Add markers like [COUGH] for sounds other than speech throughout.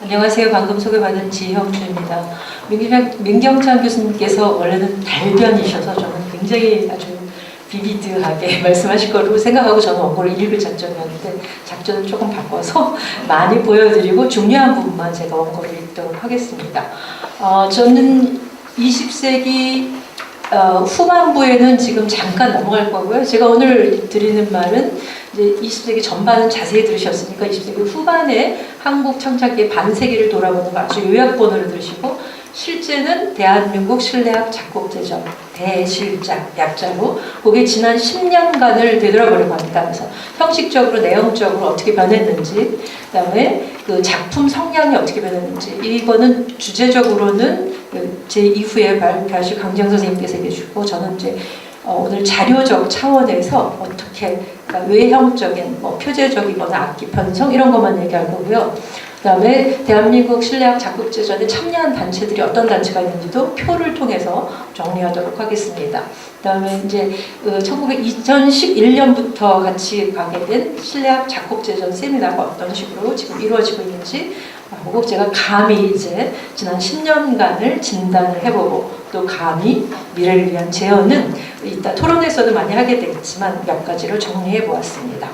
안녕하세요. 방금 소개받은 지형주입니다. 민경, 민경찬 교수님께서 원래는 달변이셔서 저는 굉장히 아주 비비드하게 [LAUGHS] 말씀하실 거로 생각하고 저는 원고를 읽을 작정이었는데 작전을 조금 바꿔서 [LAUGHS] 많이 보여드리고 중요한 부분만 제가 원고를 읽도록 하겠습니다. 어, 저는 20세기 어, 후반부에는 지금 잠깐 넘어갈 거고요. 제가 오늘 드리는 말은 이제 20세기 전반은 자세히 들으셨으니까 20세기 후반에 한국 창작의 반세기를 돌아보는 거 아주 요약본으로 들으시고 실제는 대한민국 실내학 작곡제전 대실작 약자로 그게 지난 10년간을 되돌아보려고 합니다. 그래서 형식적으로 내용적으로 어떻게 변했는지 그다음에 그 작품 성향이 어떻게 변했는지 이거는 주제적으로는 그제 이후에 발표하실 강정 선생님께서 주고 저는 이제 어, 오늘 자료적 차원에서 어떻게 그러니까 외형적인 뭐 표제적이거나 악기 편성 이런 것만 얘기할 거고요. 그다음에 대한민국 실내학 작곡제전에 참여한 단체들이 어떤 단체가 있는지도 표를 통해서 정리하도록 하겠습니다. 그다음에 이제 2011년부터 같이 가게 된 실내학 작곡제전 세미나가 어떤 식으로 지금 이루어지고 있는지 보고 제가 감히 이제 지난 10년간을 진단을 해보고 또 감히 미래를 위한 제언은 이따 토론에서도 많이 하게 되겠지만 몇 가지를 정리해 보았습니다.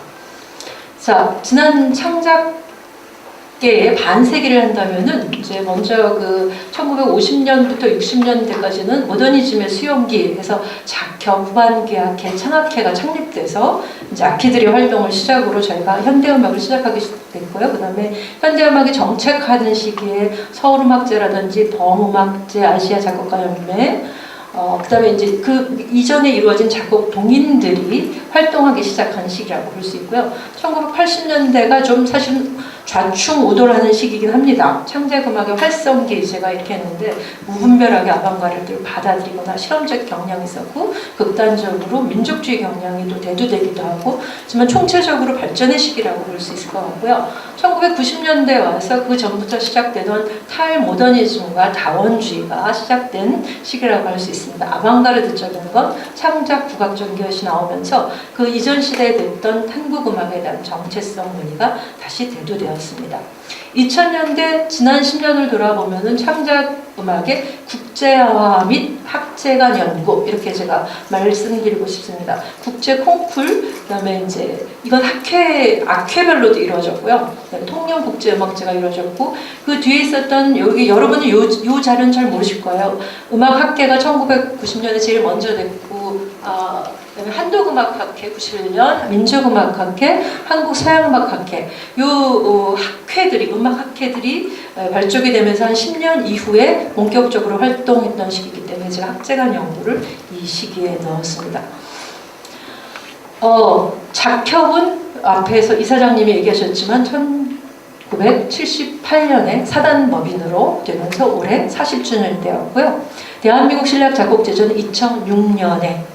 자, 지난 창작 계의 반세기를 한다면은 이제 먼저 그 1950년부터 60년대까지는 모더니즘의 수용기 해서 작형, 후반기악회, 창악회가 창립돼서 이제 악기들의 활동을 시작으로 저희가 현대음악을 시작하게 됐고요. 그 다음에 현대음악이 정책하는 시기에 서울음악제라든지 범음악제, 아시아 작곡가 연맹, 어, 그 다음에 이제 그 이전에 이루어진 작곡 동인들이 활동하기 시작한 시기라고 볼 수 있고요. 1980년대가 좀 사실 좌충우돌하는 시기이긴 합니다. 창작음악의 활성기 제가 이렇게 했는데 무분별하게 아방가르드를 받아들이거나 실험적 경향이 있었고 극단적으로 민족주의 경향이 또 대두되기도 하고 하지만 총체적으로 발전의 시기라고 볼 수 있을 것 같고요. 1990년대 와서 그 전부터 시작되던 탈모더니즘과 다원주의가 시작된 시기라고 할 수 있습니다. 아방가르드적인 건 창작 국악적인 것이 나오면서 그 이전 시대에 됐던 한국 음악에 대한 정체성 문의가 다시 대두되었습니다. 2000년대 지난 10년을 돌아보면은 창작 음악의 국제화 및 학제간 연구 이렇게 제가 말씀드리고 싶습니다. 국제 콩쿨 그다음에 이제 이건 학회 학회별로도 이루어졌고요. 그다음에 통영 국제 음악제가 이루어졌고 그 뒤에 있었던 여기 여러분이 요, 요 자료는 잘 모르실 거예요. 음악 학회가 1990년에 제일 먼저 됐고 아 그다음에 한국음악학회 91년, 민족음악학회, 한국서양음악학회 요 어, 학회들이 음악 학회들이 어, 발족이 되면서 한 10년 이후에 본격적으로 활동했던 시기이기 때문에 제가 학제간 연구를 이 시기에 넣었습니다. 어, 작협은 앞에서 이사장님이 얘기하셨지만 1978년에 사단법인으로 되면서 올해 40주년이 되었고요. 대한민국 실력 작곡제전은 2006년에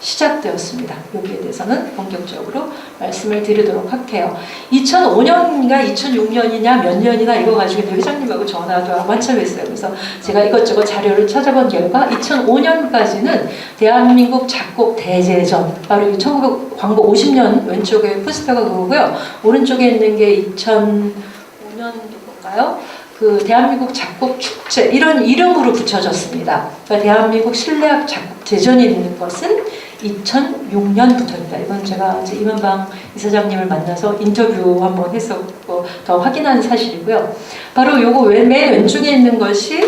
시작되었습니다. 여기에 대해서는 본격적으로 말씀을 드리도록 할게요. 2005년인가 2006년이냐 몇 년이나 이거 가지고 회장님하고 전화도 하고 한참 했어요. 그래서 제가 이것저것 자료를 찾아본 결과 2005년까지는 대한민국 작곡 대제전 바로 1900 광고 50년 왼쪽에 포스터가 그거고요. 오른쪽에 있는 게 2005년도인가요? 그 대한민국 작곡 축제 이런 이름으로 붙여졌습니다. 그러니까 대한민국 실내악 작곡 제전이 있는 것은 2006년부터입니다. 이건 제가 이제 이만방 이사장님을 만나서 인터뷰 한번 했었고 더 확인한 사실이고요. 바로 요거 맨 왼쪽에 있는 것이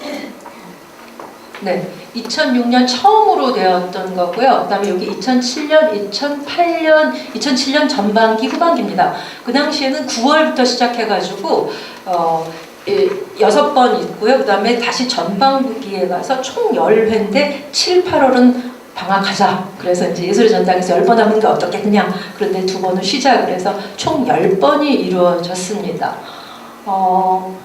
[CLEARS THROAT] 네, 2006년 처음으로 되었던 거고요. 그 다음에 여기 2007년, 2008년, 2007년 전반기, 후반기입니다. 그 당시에는 9월부터 시작해가지고 어, 예, 여섯 번 있고요. 그 다음에 다시 전반기에 가서 총 10회인데 7, 8월은 방학하자. 그래서 이제 예술의 전당에서 10번 하는 게 어떻겠느냐. 그런데 두 번은 쉬자. 그래서 총 10번이 이루어졌습니다. 어,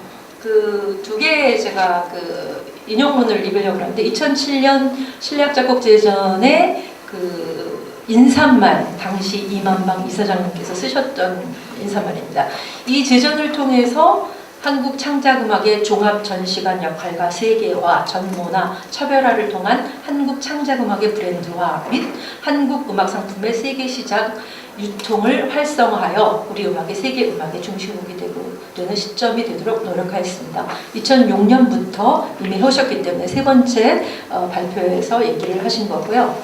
그 두 개 제가 그 인용문을 읽으려고 하는데 2007년 실내악 작곡제전에 그 인사말 당시 이만방 이사장님께서 쓰셨던 인사말입니다. 이 제전을 통해서 한국 창작음악의 종합 전시관 역할과 세계화, 전문화, 차별화를 통한 한국 창작음악의 브랜드화 및 한국 음악 상품의 세계 시장 유통을 활성화하여 우리 음악이 세계 음악의 중심국이 되고 되는 시점이 되도록 노력하였습니다. 2006년부터 이미 해오셨기 때문에 세 번째 어, 발표에서 얘기를 하신 거고요.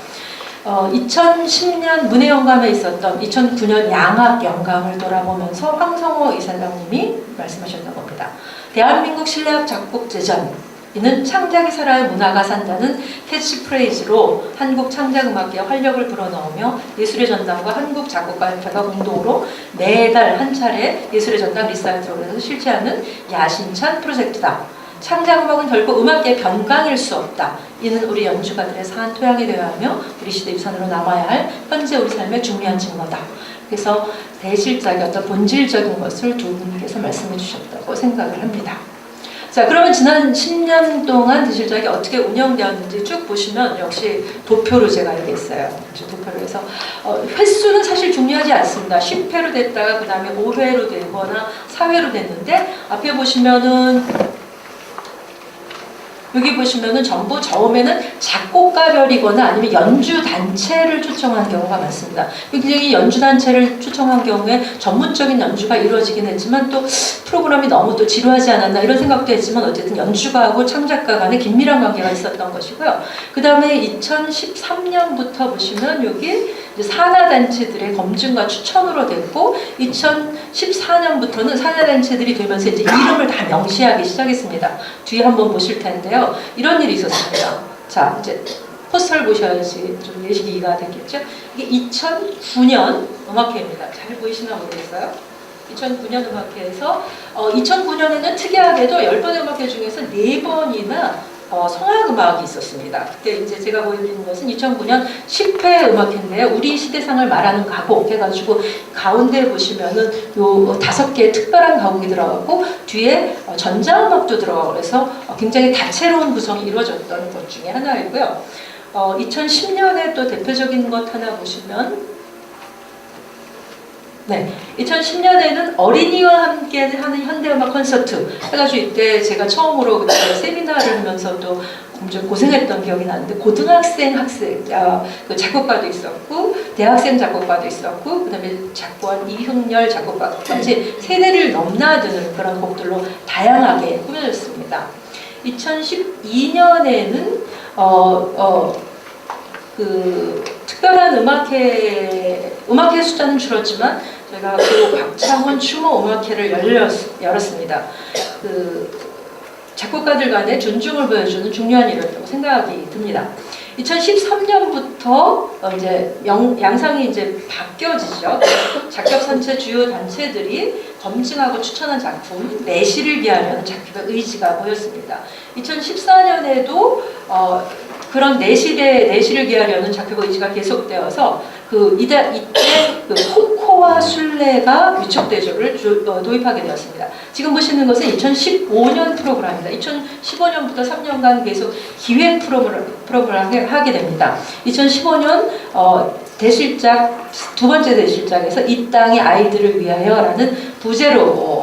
어, 2010년 문해영감에 있었던 2009년 양악 영감을 돌아보면서 황성호 이사장님이 말씀하셨던 겁니다. 대한민국 실내악 작곡 제전 이는 창작이 살아야 문화가 산다는 캐치프레이즈로 한국 창작음악계에 활력을 불어넣으며 예술의 전당과 한국 작곡가협회가 공동으로 매달 한 차례 예술의 전당 리사이트에서 실시하는 야심찬 프로젝트다. 창작음악은 결코 음악계의 변강일 수 없다. 이는 우리 연주가들의 사한 토양이 되어야 하며 우리 시대 유산으로 남아야 할 현재 우리 삶의 중요한 증거다. 그래서 대실작의 어떤 본질적인 것을 두 분께서 말씀해 주셨다고 생각을 합니다. 자, 그러면 지난 10년 동안 대실작이 어떻게 운영되었는지 쭉 보시면 역시 도표로 제가 알겠어요. 도표로 해서 어, 횟수는 사실 중요하지 않습니다. 10회로 됐다가 그 다음에 5회로 되거나 4회로 됐는데 앞에 보시면은 여기 보시면은 전부 처음에는 작곡가별이거나 아니면 연주 단체를 초청한 경우가 많습니다. 굉장히 연주 단체를 초청한 경우에 전문적인 연주가 이루어지긴 했지만 또 프로그램이 너무 또 지루하지 않았나 이런 생각도 했지만 어쨌든 연주가하고 창작가 간에 긴밀한 관계가 있었던 것이고요. 그 다음에 2013년부터 보시면 여기 산하 단체들의 검증과 추천으로 됐고 2014년부터는 산하 단체들이 되면서 이제 이름을 다 명시하기 시작했습니다. 뒤에 한번 보실 텐데요. 이런 일이 있었습니다. 자, 이제 포스터를 보셔야지 좀 예시기가 되겠죠. 이게 2009년 음악회입니다. 잘 보이시나 모르겠어요. 2009년 음악회에서 어, 2009년에는 특이하게도 10번의 음악회 중에서 4번이나 어, 성악 음악이 있었습니다. 그때 이제 제가 보여드리는 것은 2009년 10회 음악회인데요. 우리 시대상을 말하는 가곡 해가지고 가운데 보시면은 요 다섯 개의 특별한 가곡이 들어가고 뒤에 어, 전자음악도 들어가고 그래서 어, 굉장히 다채로운 구성이 이루어졌던 것 중에 하나이고요. 어, 2010년에 또 대표적인 것 하나 보시면 네, 2010년에는 어린이와 함께 하는 현대음악 콘서트. 해가지고 이때 제가 처음으로 그때 세미나를 하면서도 엄청 고생했던 기억이 나는데 고등학생 학생 아, 그 작곡가도 있었고 대학생 작곡가도 있었고 그다음에 작곡한 이흥열 작곡가까지 세대를 넘나드는 그런 곡들로 다양하게 꾸며졌습니다. 2012년에는 어, 어, 그 특별한 음악회 음악회 숫자는 줄었지만 제가 그 박창원 추모 음악회를 열렸, 열었습니다. 그 작곡가들 간의 존중을 보여주는 중요한 일이었다고 생각이 듭니다. 2013년부터 이제 영, 양상이 이제 바뀌어지죠. 작곡 단체 주요 단체들이 검증하고 추천한 작품 내시를 위하려는 작품의 의지가 보였습니다. 2014년에도 어, 그런 내실의 내실을 위하려는 작곡 의지가 계속되어서 그 이때 그 코코아 순례가 위촉대조를 주, 어, 도입하게 되었습니다. 지금 보시는 것은 2015년 프로그램입니다. 2015년부터 3년간 계속 기획 프로그램, 프로그램을 하게 됩니다. 2015년 어, 대실작 두 번째 대실작에서 이 땅의 아이들을 위하여라는 부제로 어,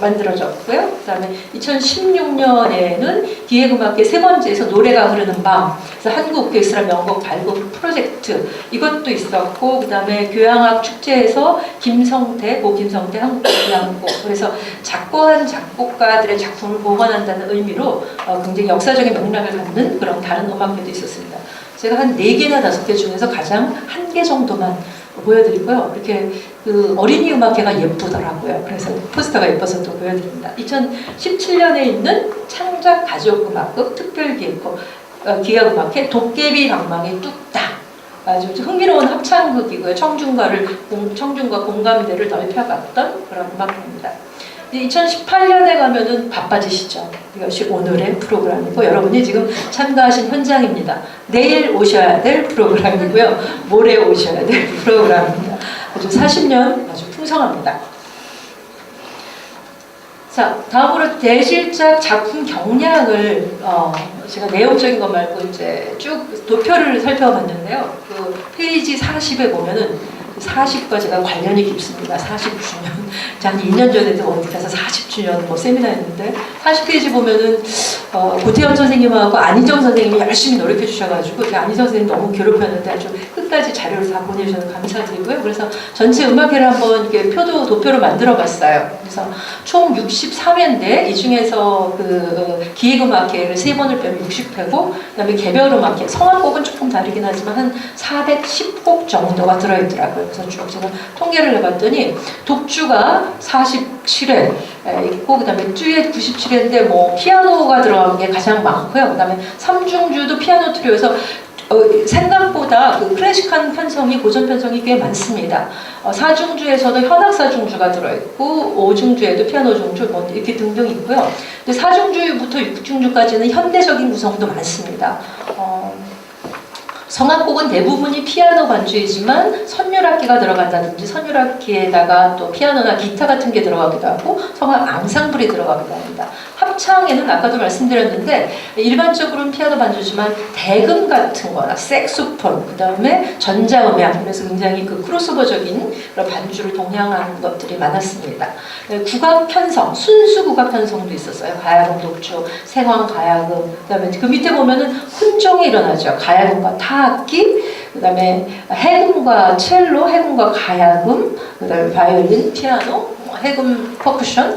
만들어졌고요. 그 다음에 2016년에는 기획음악회 세 번째에서 노래가 흐르는 밤, 그래서 한국 오케스트라 명곡 발굴 프로젝트 이것도 있었고, 그 다음에 교향악 축제에서 김성태, 고 김성태 한국 교향곡 그래서 작고한 작곡가들의 작품을 보관한다는 의미로 어, 굉장히 역사적인 맥락을 갖는 그런 다른 음악회도 있었습니다. 제가 한네 개나 다섯 개 중에서 가장 한 개 정도만 보여드리고요. 이렇게 그 어린이 음악회가 예쁘더라고요. 그래서 포스터가 예뻐서 또 보여드립니다. 2017년에 있는 창작 가족음악극 특별기획 어, 기획음악회 도깨비 방망이 뚝딱 아주 흥미로운 합창극이고요. 청중가를 청중과 공감대를 넓혀갔던 그런 음악회입니다. 2018년에 가면은 바빠지시죠. 이것이 오늘의 프로그램이고 여러분이 지금 참가하신 현장입니다. 내일 오셔야 될 프로그램이고요. 모레 오셔야 될 프로그램입니다. 아주 40년 아주 풍성합니다. 자, 다음으로 대실작 작품 경량을 어, 제가 내용적인 것 말고 이제 쭉 도표를 살펴봤는데요. 그 페이지 40에 보면은 40과 제가 관련이 깊습니다. 40주년. 한 2년 전에도 어디 가서 40주년 뭐 세미나 했는데 40페이지 보면은 어, 고태현 선생님하고 안희정 선생님이 열심히 노력해 주셔가지고 제가 안희정 선생님 너무 괴롭혔는데 아주 끝까지 자료를 다 보내주셔서 감사드리고요. 그래서 전체 음악회를 한번 이렇게 표도 도표로 만들어 봤어요. 그래서 총 63회인데 이 중에서 그 기획음악회를 세 번을 빼면 60회고 그다음에 개별음악회 성악곡은 조금 다르긴 하지만 한 410곡 정도가 들어있더라고요. 그래서 쭉 제가 통계를 해봤더니 독주가 47회 있고 그다음에 듀엣 97회인데 뭐 피아노가 들어간 게 가장 많고요. 그다음에 삼중주도 피아노 트리오에서 어, 생각보다 그 클래식한 편성이 고전 편성이 꽤 많습니다. 어, 사중주에서도 현악 사중주가 들어있고 오중주에도 피아노 중주 뭐 이렇게 등등 있고요. 근데 사중주부터 육중주까지는 현대적인 구성도 많습니다. 어, 성악곡은 대부분이 피아노 반주이지만 선율악기가 들어간다든지 선율악기에다가 또 피아노나 기타 같은 게 들어가기도 하고 성악 앙상블이 들어가기도 합니다. 합창에는 아까도 말씀드렸는데 일반적으로는 피아노 반주지만 대금 같은 거나 색소폰 그다음에 전자음향 그래서 굉장히 그 크로스오버적인 그런 반주를 동향하는 것들이 많았습니다. 네, 국악 편성, 순수 국악 편성도 있었어요. 가야금 독주, 생황 가야금 그다음에 그 밑에 보면은 훈종이 일어나죠. 가야금과 타악기 그다음에 해금과 첼로, 해금과 가야금, 그다음에 바이올린, 피아노, 뭐 해금 퍼쿠션,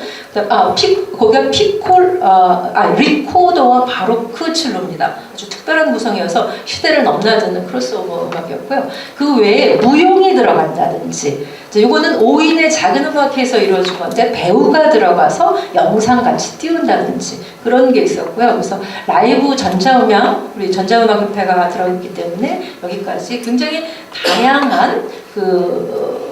아 피, 거기가 피콜, 아, 아 리코더와 바로크 첼로입니다. 아주 특별한 구성이어서 시대를 넘나드는 크로스오버 음악이었고요. 그 외에 무용이 들어간다든지, 이거는 5인의 작은 음악회에서 이루어진 건데 배우가 들어가서 영상 같이 띄운다든지 그런 게 있었고요. 그래서 라이브 전자음향, 우리 전자음악협회가 들어있기 때문에 여기까지 굉장히 다양한 그 어,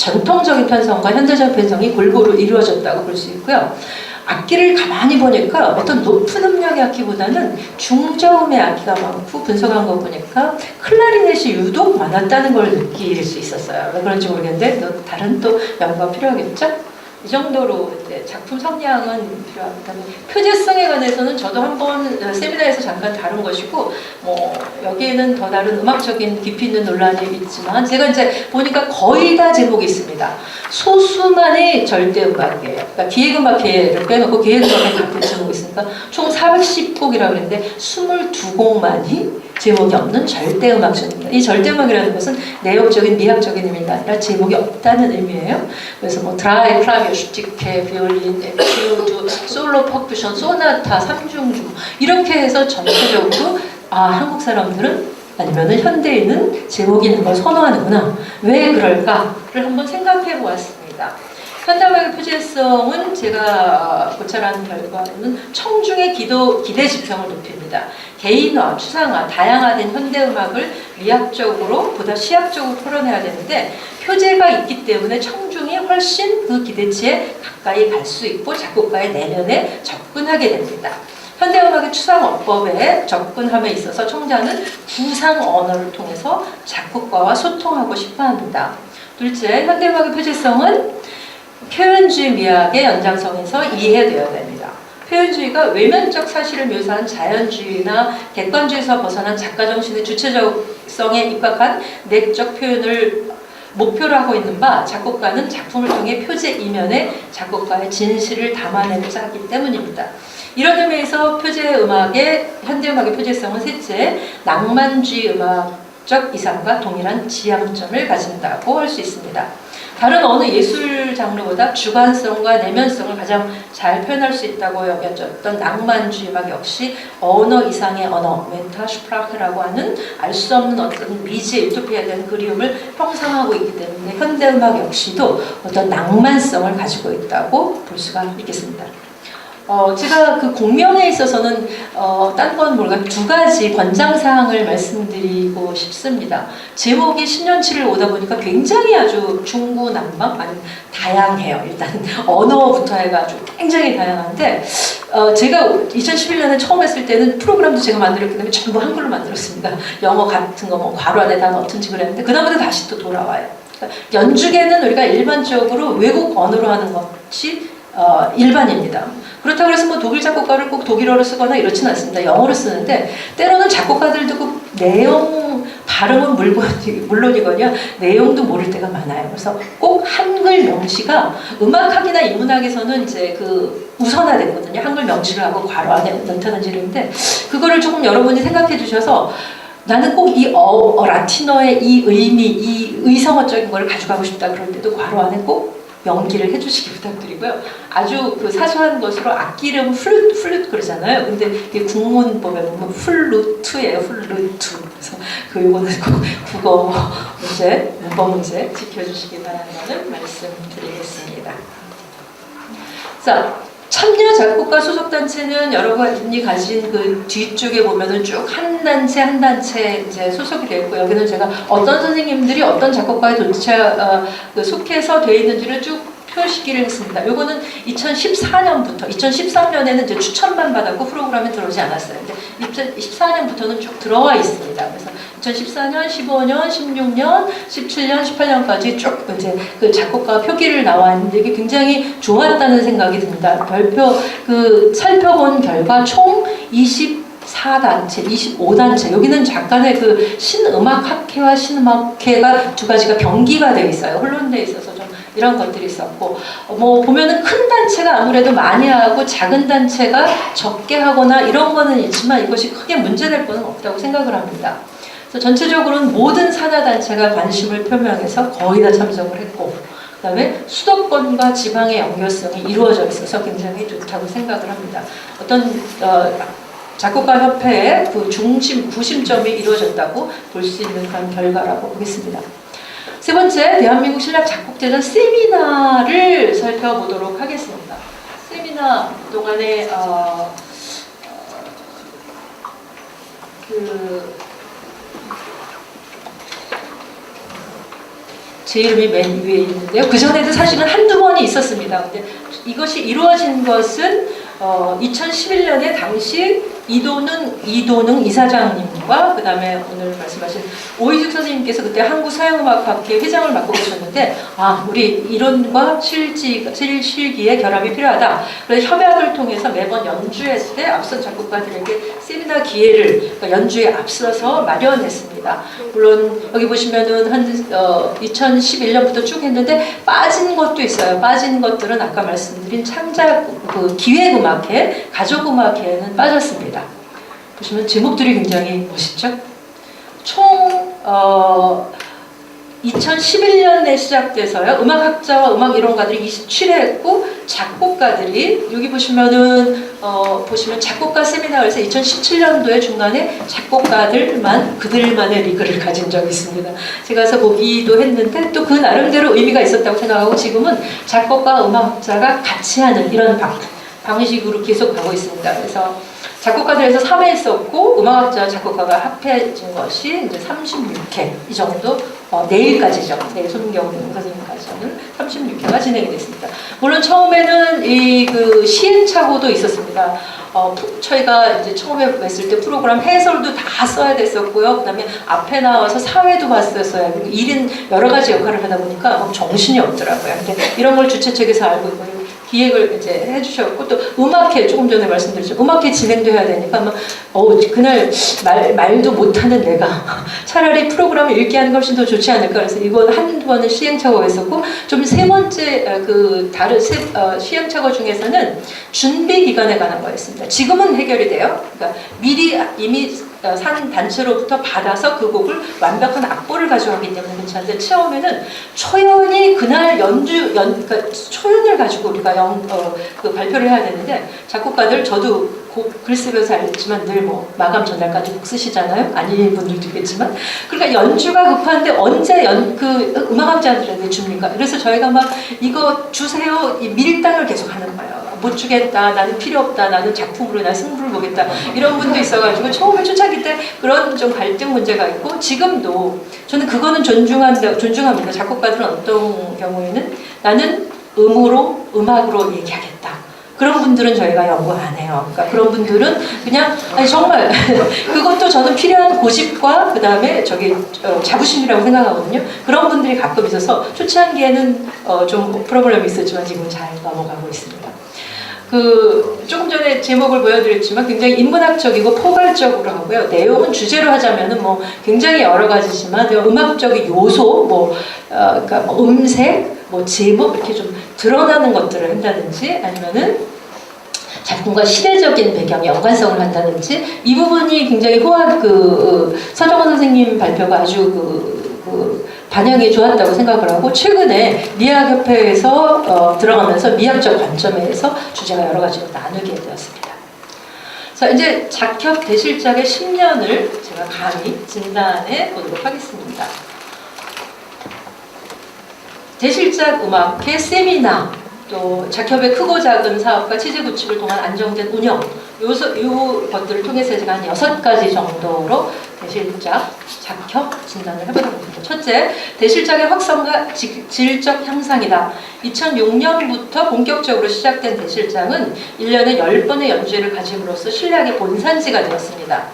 전통적인 편성과 현대적 편성이 골고루 이루어졌다고 볼 수 있고요. 악기를 가만히 보니까 어떤 높은 음량의 악기보다는 중저음의 악기가 많고 분석한 거 보니까 클라리넷이 유독 많았다는 걸 느낄 수 있었어요. 왜 그런지 모르겠는데 또 다른 또 연구가 필요하겠죠? 이 정도로 이제 작품 성량은 필요합니다. 표제성에 관해서는 저도 한번 세미나에서 잠깐 다룬 것이고 뭐 여기에는 더 다른 음악적인 깊이 있는 논란이 있지만 제가 이제 보니까 거의 다 제목이 있습니다. 소수만의 절대 음악이에요. 그러니까 기획음악회를 빼놓고 기획음악회 제목이 있으니까 총 410곡이라고 했는데 22곡만이 제목이 없는 절대 음악전입니다. 이 절대 음악이라는 것은 내용적인 미학적인 의미가 아니라 제목이 없다는 의미예요. 그래서 뭐 드라이, 클라비오, 슈티케, 비올린, 에튜드, 솔로 퍼쿠션, 소나타, 삼중주 이렇게 해서 전체적으로 아 한국 사람들은 아니면은 현대인은 제목이 있는 걸 선호하는구나. 왜 그럴까를 한번 생각해 보았습니다. 현대음악의 표제성은 제가 고찰한 결과로는 청중의 기도, 기대 지평을 높입니다. 개인화, 추상화, 다양화된 현대음악을 미학적으로 보다 시학적으로 풀어내야 되는데 표제가 있기 때문에 청중이 훨씬 그 기대치에 가까이 갈 수 있고 작곡가의 내면에 접근하게 됩니다. 현대음악의 추상어법에 접근함에 있어서 청자는 구상 언어를 통해서 작곡가와 소통하고 싶어 합니다. 둘째, 현대음악의 표제성은 표현주의 미학의 연장성에서 이해되어야 됩니다. 표현주의가 외면적 사실을 묘사한 자연주의나 객관주의에서 벗어난 작가 정신의 주체적성에 입각한 내적 표현을 목표로 하고 있는 바 작곡가는 작품을 통해 표제 이면에 작곡가의 진실을 담아내고자 하기 때문입니다. 이런 의미에서 표제 음악의 현대 음악의 표제성은 셋째 낭만주의 음악적 이상과 동일한 지향점을 가진다고 할 수 있습니다. 다른 어느 예술 장르보다 주관성과 내면성을 가장 잘 표현할 수 있다고 여겨졌던 낭만주의 음악 역시 언어 이상의 언어, 메타슈프라크라고 하는 알 수 없는 어떤 미지의 유토피아에 대한 그리움을 형성하고 있기 때문에 현대음악 역시도 어떤 낭만성을 가지고 있다고 볼 수가 있겠습니다. 어, 제가 그 공명에 있어서는 어, 딴건 모르가 두 가지 권장 사항을 말씀드리고 싶습니다. 제목이 10년치를 오다 보니까 굉장히 아주 중구난방 아니 다양해요. 일단 [LAUGHS] 언어부터 해가지고 굉장히 다양한데 어, 제가 2011년에 처음 했을 때는 프로그램도 제가 만들었기 때문에 전부 한글로 만들었습니다. 영어 같은 거 뭐 괄호 안에 다 넣든지 그랬는데 그 다음부터 다시 또 돌아와요. 그러니까 연주계는 우리가 일반적으로 외국 언어로 하는 것이 어, 일반입니다. 그렇다고 해서 뭐 독일 작곡가를 꼭 독일어로 쓰거나 이렇지는 않습니다. 영어로 쓰는데 때로는 작곡가들도 그 내용 발음은 물론- [LAUGHS] 물론이거냐 내용도 모를 때가 많아요. 그래서 꼭 한글 명시가 음악학이나 인문학에서는 이제 그 우선화됐거든요. 한글 명시를 하고 괄호 안에 넣다는 지르는데 그거를 조금 여러분이 생각해 주셔서 나는 꼭 이 어, 어, 라틴어의 이 의미, 이 의성어적인 걸 가져가고 싶다 그럴 때도 괄호 안에 꼭 연기를 해주시기 [LAUGHS] 부탁드리고요. 아주 그 사소한 것으로 악기 이름 플루트, 플루트 그러잖아요. 근데 이게 국문법에 보면 플루트예요, 플루트. 그래서 그 요거는 꼭 국어 문제, 문법 문제 지켜주시기 바란다는 말씀드리겠습니다. 자, 참여 작곡가 소속 단체는 여러분이 가진 그 뒤쪽에 보면은 쭉 한 단체 한 단체 이제 소속이 되어 있고 여기는 제가 어떤 선생님들이 어떤 작곡가에 도체 어, 그 속해서 되어 있는지를 쭉 표시기를 했습니다. 요거는 2014년부터 2013년에는 이제 추천만 받았고 프로그램에 들어오지 않았어요. 근데 2014년부터는 쭉 들어와 있습니다. 그래서 2014년, 15년, 16년, 17년, 18년까지 쭉 이제 그 작곡가 표기를 나왔는데 이게 굉장히 좋았다는 생각이 듭니다. 별표 그 살펴본 결과 총 24단체, 25단체. 여기는 잠깐의 그 신음악학회와 신음악회가 두 가지가 병기가 되어 있어요. 혼론되어 있어서 좀 이런 것들이 있었고 어, 뭐 보면은 큰 단체가 아무래도 많이 하고 작은 단체가 적게 하거나 이런 거는 있지만 이것이 크게 문제될 거는 없다고 생각을 합니다. 그래서 전체적으로는 모든 산하 단체가 관심을 표명해서 거의 다 참석을 했고 그다음에 수도권과 지방의 연결성이 이루어져 있어서 굉장히 좋다고 생각을 합니다. 어떤 어, 작곡가 협회의 그 중심 구심점이 이루어졌다고 볼 수 있는 그런 결과라고 보겠습니다. 세 번째 대한민국 신락 작곡대전 세미나를 살펴보도록 하겠습니다. 세미나 동안에 어, 어, 그 제 이름이 맨 위에 있는데요. 그 전에도 사실은 한두 번이 있었습니다. 근데 이것이 이루어진 것은 어, 2011년에 당시 이도능 이도능 이사장님과 그 다음에 오늘 말씀하신 오이숙 선생님께서 그때 한국 서양음악학회 회장을 맡고 계셨는데 아 우리 이론과 실지 실 실기의 결합이 필요하다. 그래서 협약을 통해서 매번 연주회 때 앞선 작곡가들에게 세미나 기회를 그러니까 연주에 앞서서 마련했습니다. 물론 여기 보시면은 한 어, 2011년부터 쭉 했는데 빠진 것도 있어요. 빠진 것들은 아까 말씀드린 창작 그 기획음악회, 가족음악회는 빠졌습니다. 보시면 제목들이 굉장히 멋있죠? 총 어, 2011년에 시작돼서요. 음악학자와 음악 이론가들이 27회 했고 작곡가들이 여기 보시면은 어, 보시면 작곡가 세미나에서 2017년도에 중간에 작곡가들만 그들만의 리그를 [LAUGHS] 가진 적이 있습니다. 제가 가서 보기도 했는데 또 그 나름대로 의미가 있었다고 생각하고 지금은 작곡가 음악학자가 같이 하는 이런 방, 방식으로 계속 가고 있습니다. 그래서 작곡가들에서 3회 했었고 음악학자 작곡가가 합해진 것이 이제 36회 이 정도 어, 내일까지죠. 내일 손경 선생님까지는 36회가 진행이 됐습니다. 물론 처음에는 이 그 시행착오도 있었습니다. 어, 푸- 저희가 이제 처음에 뵀을 때 프로그램 해설도 다 써야 됐었고요. 그 다음에 앞에 나와서 사회도 봤었어요. 일인 여러 가지 역할을 하다 보니까 막 정신이 없더라고요. 근데 이런 걸 주최 측에서 알고 있고 기획을 이제 해주셨고 또 음악회 조금 전에 말씀드렸죠. 음악회 진행도 해야 되니까 막 어, 그날 말, 말도 못하는 내가 [LAUGHS] 차라리 프로그램을 읽게 하는 게 훨씬 더 좋지 않을까 그래서 이번 한두 번은 시행착오가 있었고 좀 세 번째 어, 그 다른 세, 어, 시행착오 중에서는 준비 기간에 관한 거였습니다. 지금은 해결이 돼요. 그러니까 미리 이미 어, 산 단체로부터 받아서 그 곡을 완벽한 악보를 가져가기 때문에 괜찮은데 처음에는 초연이 그날 연주 연 그러니까 초연을 가지고 우리가 연, 어, 그 발표를 해야 되는데 작곡가들 저도 곡 글 쓰면서 알겠지만 늘 뭐 마감 전날까지 곡 쓰시잖아요? 아닌 분들도 있겠지만. 그러니까 연주가 급한데 언제 연 그 음악학자들에게 줍니까? 그래서 저희가 막 이거 주세요 이 밀당을 계속 하는 거예요 못 주겠다 나는 필요 없다 나는 작품으로 나 승부를 보겠다 이런 분도 있어가지고 처음에 초창기 때 그런 좀 갈등 문제가 있고 지금도 저는 그거는 존중한다 존중합니다 작곡가들은 어떤 경우에는 나는 음으로 음악으로 얘기하겠다 그런 분들은 저희가 연구 안 해요. 그러니까 그런 분들은 그냥 아니 정말 [LAUGHS] 그것도 저는 필요한 고집과 그 다음에 저기 어, 자부심이라고 생각하거든요. 그런 분들이 가끔 있어서 초창기에는 어, 좀 프로그램이 있었지만 지금 잘 넘어가고 있습니다. 그 조금 전에 제목을 보여드렸지만 굉장히 인문학적이고 포괄적으로 하고요. 내용은 주제로 하자면은 뭐 굉장히 여러 가지지만 또 음악적인 요소, 뭐, 어, 그러니까 뭐 음색, 뭐 제목 이렇게 좀 드러나는 것들을 한다든지 아니면은 작품과 시대적인 배경 연관성을 한다든지 이 부분이 굉장히 호환 그 어, 서정원 선생님 발표가 아주 그, 그 반영이 좋았다고 생각을 하고 최근에 미학협회에서 어, 들어가면서 미학적 관점에서 주제가 여러 가지로 나누게 되었습니다. 자 이제 작협 대실작의 10년을 제가 감히 진단해 보도록 하겠습니다. 대실작 음악회 세미나 또 작협의 크고 작은 사업과 체제 구축을 통한 안정된 운영 요소, 요 것들을 통해서 제가 한 여섯 가지 정도로 대실작 작협 진단을 해보도록 합니다. 첫째, 대실작의 확성과 지- 질적 향상이다. 2006년부터 본격적으로 시작된 대실장은 1년에 10번의 연주회를 가짐으로써 신뢰하게 본산지가 되었습니다.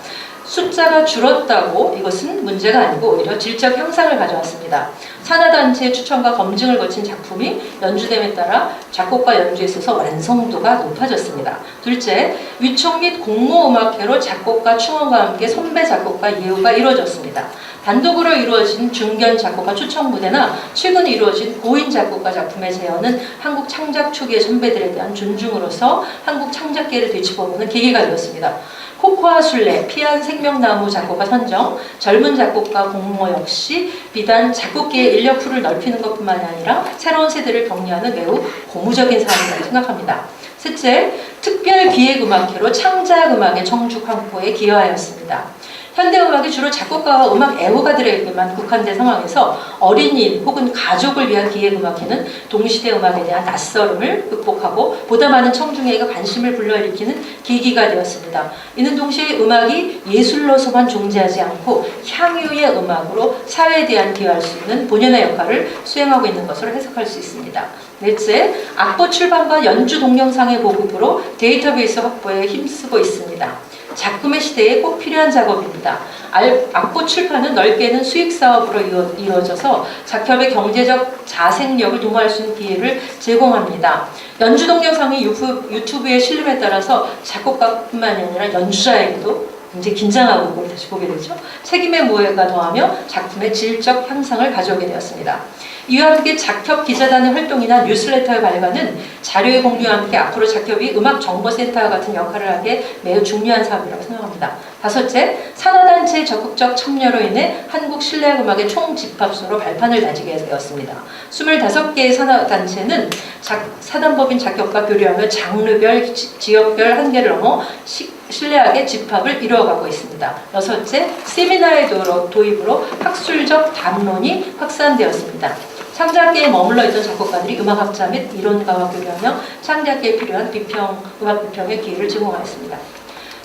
숫자가 줄었다고 이것은 문제가 아니고 오히려 질적 향상을 가져왔습니다. 산하단체의 추천과 검증을 거친 작품이 연주됨에 따라 작곡과 연주에 있어서 완성도가 높아졌습니다. 둘째, 위촉 및 공모음악회로 작곡가 충원과 함께 선배 작곡가 예우가 이루어졌습니다. 단독으로 이루어진 중견 작곡가 추천 무대나 최근 이루어진 고인 작곡가 작품의 재현은 한국 창작 초기의 선배들에 대한 존중으로서 한국 창작계를 되짚어보는 계기가 되었습니다. 코코아 술래, 피안 생명나무 작곡가 선정, 젊은 작곡가 공모 역시 비단 작곡계의 인력풀을 넓히는 것뿐만이 아니라 새로운 세대를 격려하는 매우 고무적인 사안이라고 생각합니다. 셋째, 특별 기획음악회로 창작음악의 청축 확보에 기여하였습니다. 현대음악이 주로 작곡가와 음악 애호가들에게만 국한된 상황에서 어린이 혹은 가족을 위한 기획음악회는 동시대 음악에 대한 낯설음을 극복하고 보다 많은 청중에게 관심을 불러일으키는 계기가 되었습니다. 이는 동시에 음악이 예술로서만 존재하지 않고 향유의 음악으로 사회에 대한 기여할 수 있는 본연의 역할을 수행하고 있는 것으로 해석할 수 있습니다. 넷째, 악보 출판과 연주 동영상의 보급으로 데이터베이스 확보에 힘쓰고 있습니다. 작품의 시대에 꼭 필요한 작업입니다. 알- 악보 출판은 넓게는 수익 사업으로 이루어져서 작협의 경제적 자생력을 도모할 수 있는 기회를 제공합니다. 연주 동영상이 유튜브, 유튜브의 신림에 따라서 작곡가뿐만이 아니라 연주자에게도 굉장히 긴장하고 다시 보게 되죠. 책임의 무게가 더하며 작품의 질적 향상을 가져오게 되었습니다. 이와 함께 작협 기자단의 활동이나 뉴스레터의 발간은 자료의 공유와 함께 앞으로 작협이 음악정보센터와 같은 역할을 하게 매우 중요한 사업이라고 생각합니다. 다섯째, 산하단체의 적극적 참여로 인해 한국 실내음악의 총집합소로 발판을 다지게 되었습니다. 25개의 산하단체는 작, 사단법인 작협과 교류하며 장르별, 지- 지역별 한계를 넘어 시, 신뢰하게 집합을 이루어가고 있습니다. 여섯째, 세미나의 도로- 도입으로 학술적 담론이 확산되었습니다. 창작계에 머물러 있던 작곡가들이 음악학자 및 이론가와 교류하며 창작계에 필요한 비평, 음악 비평의 기회를 제공하였습니다.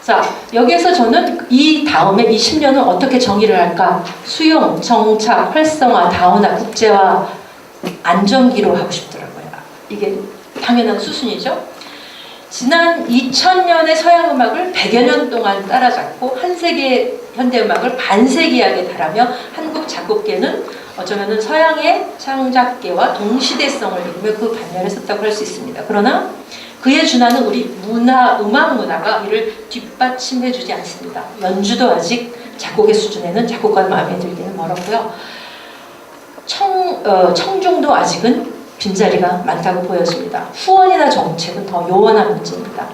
자, 여기에서 저는 이 다음에 이 10년을 어떻게 정의를 할까? 수용, 정착, 활성화, 다원화, 국제화, 안정기로 하고 싶더라고요. 이게 당연한 수순이죠. 지난 2000년의 서양 음악을 100여 년 동안 따라잡고 한 세기의 현대 음악을 반세기하게 달하며 한국 작곡계는 어쩌면은 서양의 창작계와 동시대성을 이루며 그 반열에 섰다고 할 수 있습니다. 그러나 그에 준하는 우리 문화, 음악 문화가 이를 뒷받침해 주지 않습니다. 연주도 아직 작곡의 수준에는 작곡가 마음에 들기는 멀었고요. 청, 어, 청중도 아직은 빈자리가 많다고 보여집니다. 후원이나 정책은 더 요원한 문제입니다.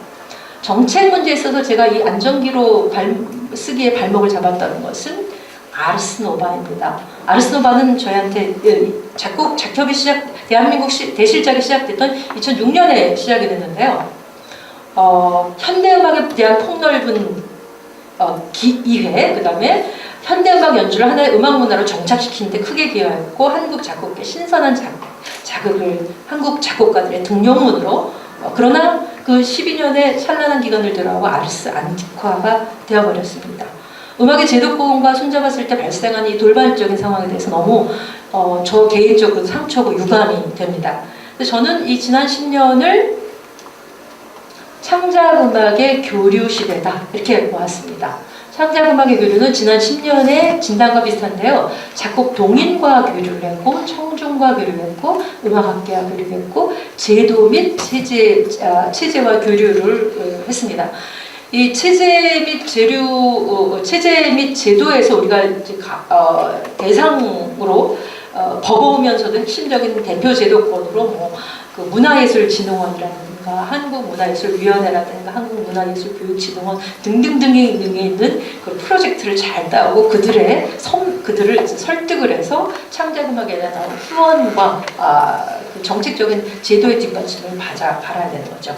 정책 문제에 있어서 제가 이 안정기로 발, 쓰기에 발목을 잡았다는 것은 아르스노바입니다. 아르스노바는 저희한테 예, 작곡 작협이 시작 대한민국 시, 대실작이 시작됐던 2006년에 시작이 됐는데요. 어, 현대음악에 대한 폭넓은 어, 기, 이해 그 다음에 현대음악 연주를 하나의 음악 문화로 정착시키는데 크게 기여했고 한국 작곡계 신선한 자, 자극을 한국 작곡가들의 등용문으로 어, 그러나 그 12년의 찬란한 기간을 들어가고 아르스 안티화가 되어버렸습니다. 음악의 제도권과 손잡았을 때 발생하는 이 돌발적인 상황에 대해서 너무 어, 저 개인적으로 상처고 유감이 됩니다. 저는 이 지난 10년을 창작 음악의 교류 시대다 이렇게 보았습니다. 창작음악의 교류는 지난 10년의 진단과 비슷한데요. 작곡 동인과 교류를 했고 청중과 교류를 했고 음악학계와 교류를 했고 제도 및 체제, 아, 체제와 교류를 어, 했습니다. 이 체제 및 재료, 어, 체제 및 제도에서 우리가 이제 가- 어, 대상으로 어, 버거우면서도 핵심적인 대표 제도권으로 뭐, 그 문화예술진흥원이라 든가 한국문화예술위원회라든가 한국문화예술교육진흥원 등등등이 등에 있는 그 프로젝트를 잘 따오고 그들의 선, 그들을 설득을 해서 창작음악에 대한 후원과 아, 그 정책적인 제도의 뒷받침을 받아, 받아야 되는 거죠.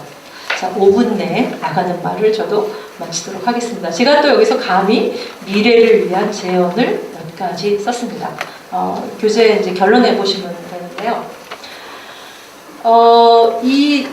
자, 5분 내에 나가는 말을 저도 마치도록 하겠습니다. 제가 또 여기서 감히 미래를 위한 제언을 몇 가지 썼습니다. 어, 교재 이제 결론해 보시면 되는데요. 어, 이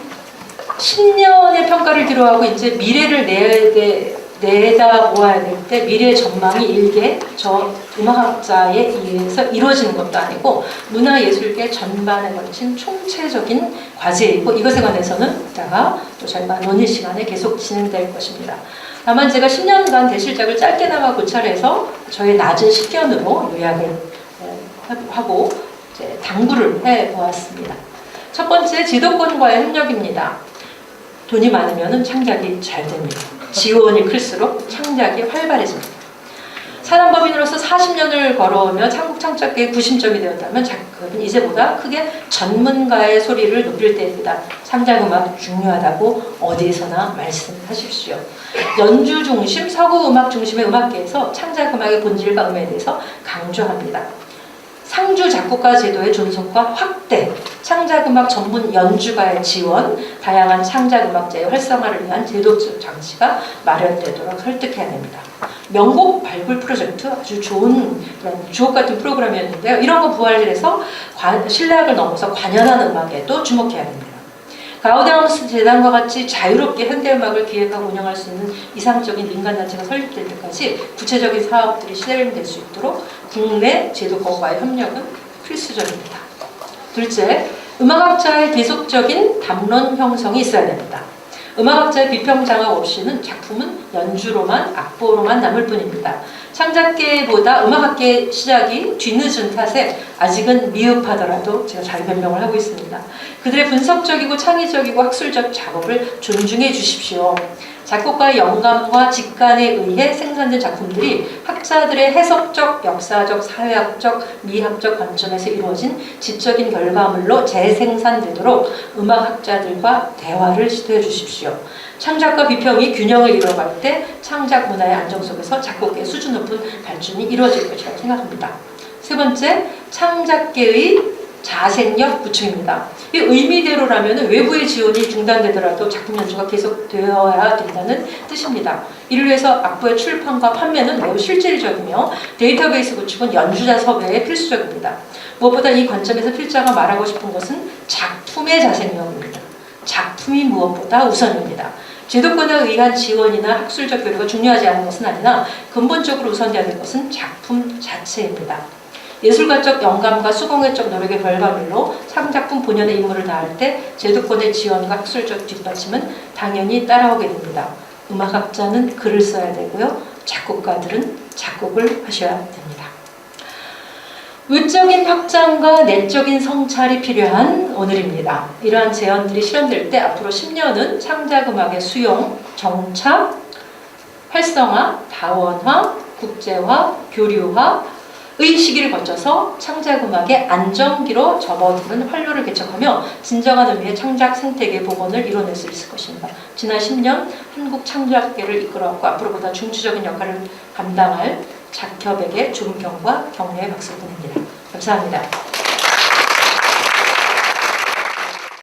10년의 평가를 들어가고 이제 미래를 내야 내다 보아야 될 때 미래 전망이 일개 저 음악학자에 의해서 이루어지는 것도 아니고 문화예술계 전반에 걸친 총체적인 과제이고 이것에 관해서는 이따가 또 저희가 논의 시간에 계속 진행될 것입니다. 다만 제가 10년간 대실작을 짧게나마 고찰해서 저의 낮은 식견으로 요약을 에, 하고 당부를 해 보았습니다. 첫 번째 지도권과의 협력입니다. 돈이 많으면 창작이 잘 됩니다. 지원이 클수록 창작이 활발해집니다. 사단법인으로서 40년을 걸어오며 한국 창작계의 구심점이 되었다면 작업은 이제보다 크게 전문가의 소리를 높일 때입니다. 창작음악 중요하다고 어디에서나 말씀하십시오. 연주 중심, 서구 음악 중심의 음악계에서 창작음악의 본질과 음에 대해서 강조합니다. 상주 작곡가 제도의 존속과 확대, 창작음악 전문 연주가의 지원, 다양한 창작음악자의 활성화를 위한 제도적 장치가 마련되도록 설득해야 됩니다. 명곡 발굴 프로젝트 아주 좋은 그런 주옥 같은 프로그램이었는데요. 이런 거 부활해서 관- 신뢰학을 넘어서 관연한 음악에도 주목해야 됩니다. 가우디아우스 재단과 같이 자유롭게 현대음악을 기획하고 운영할 수 있는 이상적인 민간단체가 설립될 때까지 구체적인 사업들이 실행될 수 있도록 국내 제도권과의 협력은 필수적입니다. 둘째, 음악학자의 계속적인 담론 형성이 있어야 됩니다. 음악학자의 비평 장악 없이는 작품은 연주로만 악보로만 남을 뿐입니다. 창작계보다 음악학계 시작이 뒤늦은 탓에 아직은 미흡하더라도 제가 잘 변명을 하고 있습니다. 그들의 분석적이고 창의적이고 학술적 작업을 존중해 주십시오. 작곡가의 영감과 직관에 의해 생산된 작품들이 학자들의 해석적, 역사적, 사회학적, 미학적 관점에서 이루어진 지적인 결과물로 재생산되도록 음악학자들과 대화를 시도해 주십시오. 창작과 비평이 균형을 이뤄갈 때 창작 문화의 안정 속에서 작곡계의 수준 높은 발전이 이루어질 것이라고 생각합니다. 세 번째, 창작계의 자생력 구축입니다. 이 의미대로라면 외부의 지원이 중단되더라도 작품 연주가 계속되어야 된다는 뜻입니다. 이를 위해서 악보의 출판과 판매는 매우 실질적이며 데이터베이스 구축은 연주자 섭외에 필수적입니다. 무엇보다 이 관점에서 필자가 말하고 싶은 것은 작품의 자생력입니다. 작품이 무엇보다 우선입니다. 제도권에 의한 지원이나 학술적 교류가 중요하지 않은 것은 아니나 근본적으로 우선돼야 될 것은 작품 자체입니다. 예술가적 영감과 수공예적 노력의 결과물로 창작품 본연의 임무를 다할 때 제도권의 지원과 학술적 뒷받침은 당연히 따라오게 됩니다. 음악학자는 글을 써야 되고요. 작곡가들은 작곡을 하셔야 됩니다. 외적인 확장과 내적인 성찰이 필요한 오늘입니다. 이러한 제언들이 실현될 때 앞으로 10년은 창작음악의 수용, 정착, 활성화, 다원화, 국제화, 교류화, 의 시기를 거쳐서 창작음악의 안정기로 접어드는 활로를 개척하며 진정한 의미의 창작 생태계 복원을 이뤄낼 수 있을 것입니다. 지난 10년 한국 창작계를 이끌어왔고 앞으로보다 중추적인 역할을 감당할 작협에게 존경과 격려의 박수를 보냅니다. 감사합니다.